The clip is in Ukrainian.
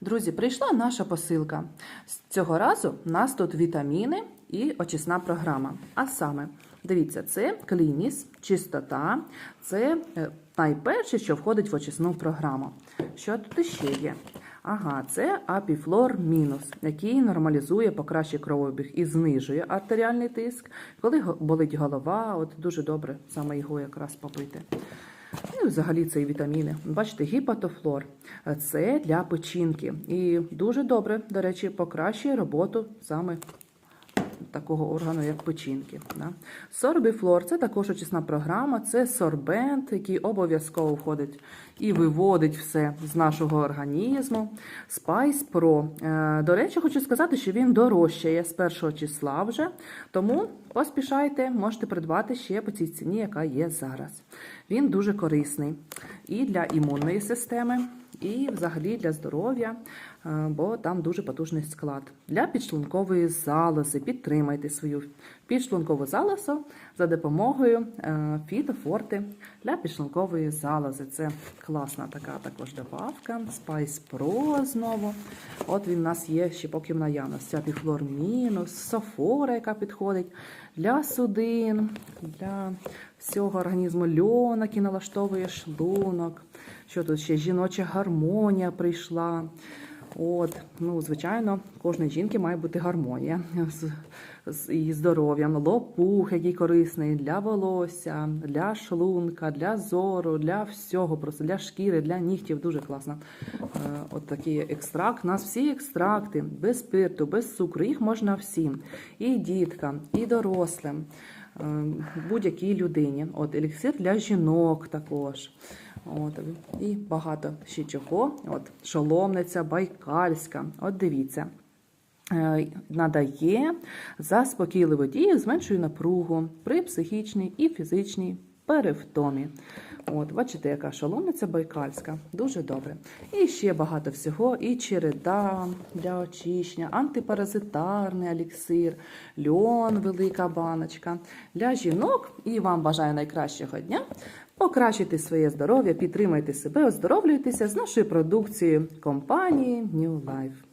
Друзі, прийшла наша посилка. З Цього разу у нас тут вітаміни і очисна програма. А саме, дивіться, це клініс, чистота, це е, найперше, що входить в очисну програму. Що тут ще є? Ага, це апіфлор мінус, який нормалізує, покращує кровообіг і знижує артеріальний тиск. Коли болить голова, от дуже добре саме його якраз попити. Ну, і взагалі це і вітаміни. Бачите, гіпатофлор це для печінки. І дуже добре, до речі, покращує роботу саме такого органу, як печінки. Сорбіфлор це також очисна програма, це сорбент, який обов'язково входить і виводить все з нашого організму. Spice Pro. Е, До речі, хочу сказати, що він дорожчає з першого числа вже, тому поспішайте, можете придбати ще по цій ціні, яка є зараз. Він дуже корисний і для імунної системи, і взагалі для здоров'я, е, бо там дуже потужний склад. Для підшлункової залози підтримайте свою підшлункову залозу за допомогою е, фітофорти для підшлункової залози. Це класна така також добавка. Spice Pro знову. От він у нас є ще поки в наявності. Апіфлор мінус, софора, яка підходить для судин, для всього організму льон, який налаштовує шлунок. Що тут ще жіноча гармонія прийшла. От, ну, звичайно, кожної жінки має бути гармонія з, з і здоров'ям. Лопух, який корисний для волосся, для шлунка, для зору, для всього, просто для шкіри, для нігтів. Дуже класно. Е, от такий екстракт. У нас всі екстракти без спирту, без цукру. Їх можна всім. І діткам, і дорослим, е, будь-якій людині. От еліксир для жінок також. От, і багато ще чого. От, шоломниця, байкальська. От дивіться. Е, Надає заспокійливу дію, зменшує напругу при психічній і фізичній перевтомі. От, бачите, яка шоломниця байкальська. Дуже добре. І ще багато всього. І череда для очищення, антипаразитарний еліксир, льон, велика баночка. Для жінок і вам бажаю найкращого дня. Покращуйте своє здоров'я, підтримайте себе, оздоровлюйтеся з нашою продукцією компанії New Life.